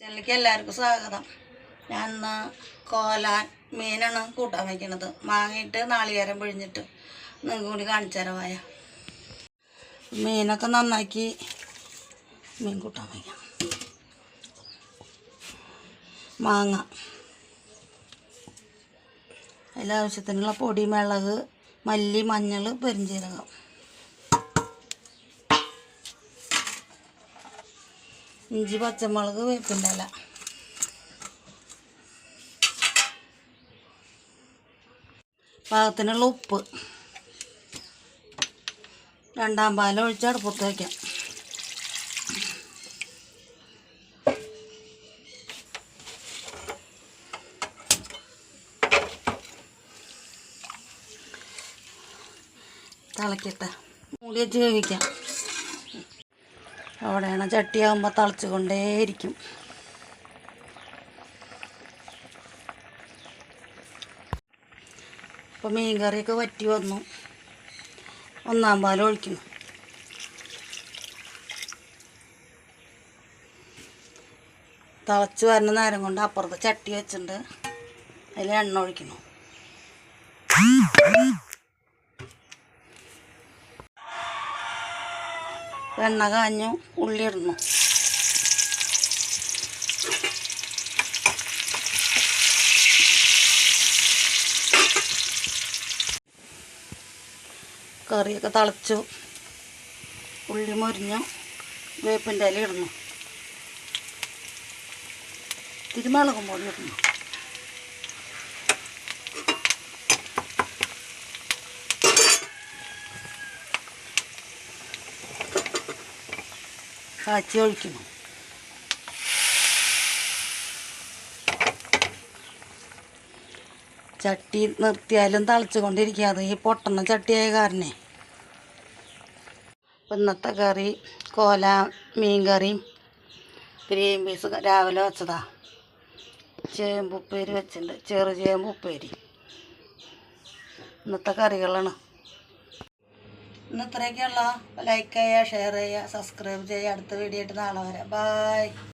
ചെല്ലിക്ക് എല്ലാവർക്കും സ്വാഗതം. ഞാൻ ഇന്ന് കോലാൻ മീനാണ് കൂട്ടാൻ വയ്ക്കണത് മാങ്ങിയിട്ട് നാളികേരം പിഴിഞ്ഞിട്ട് നിങ്ങൾക്ക് കൂടി കാണിച്ചു തരവായ മീനൊക്കെ നന്നാക്കി മീൻ കൂട്ടാൻ വയ്ക്കാം മാങ്ങ. അതിലാവശ്യത്തിനുള്ള പൊടി മിളക് മല്ലി മഞ്ഞൾ പെരിഞ്ചീരകം ഇഞ്ചി പച്ചമുളക് വേപ്പിന്റെ ഇല പാകത്തിനുള്ള ഉപ്പ്. രണ്ടാം പാലം ഒഴിച്ച് അടുപ്പത്ത് വയ്ക്കാം തിളക്കട്ടെ. മൂടി വെച്ച് വേവിക്കാം. അവിടെയാണ് ചട്ടിയാകുമ്പോൾ തളച്ചുകൊണ്ടേയിരിക്കും. അപ്പോൾ മീൻകറിയൊക്കെ മീൻ കറിയൊക്കെ വറ്റി വന്നു. ഒന്നാം പാലം ഒഴിക്കുന്നു. തിളച്ച് വരുന്ന നേരം കൊണ്ട് അപ്പുറത്ത് ചട്ടി വെച്ചിട്ടുണ്ട്. അതിൽ എണ്ണ ഒഴിക്കുന്നു. എണ്ണ കാഞ്ഞു ഉള്ളി ഇടുന്നു കറിയൊക്കെ തിളച്ചു. ഉള്ളി മൊരിഞ്ഞു വേപ്പിന്റെ ഇല ഇടുന്നു തിരുമുളകും പൊടി കാച്ചി ഒഴിക്കുന്നു ചട്ടി നിർത്തിയാലും തളിച്ചുകൊണ്ടിരിക്കാതെ ഈ പൊട്ടണ ചട്ടിയായ കാരണേ ഇപ്പം ഇന്നത്തെ കറി കോല മീൻ കറിയും ഗ്രീൻ പീസ് രാവിലെ വെച്ചതാ. ചേമ്പുപ്പേരി വെച്ചിട്ടുണ്ട്. ചെറു ചേമ്പുപ്പേരി ഇന്നത്തെ കറികളാണ്. ഇന്ന് ഇത്രയൊക്കെയുള്ള. ലൈക്ക് ചെയ്യുക ഷെയർ ചെയ്യുക സബ്സ്ക്രൈബ് ചെയ്യുക അടുത്ത വീഡിയോ ആയിട്ട് നാളെ വരാം. ബായ്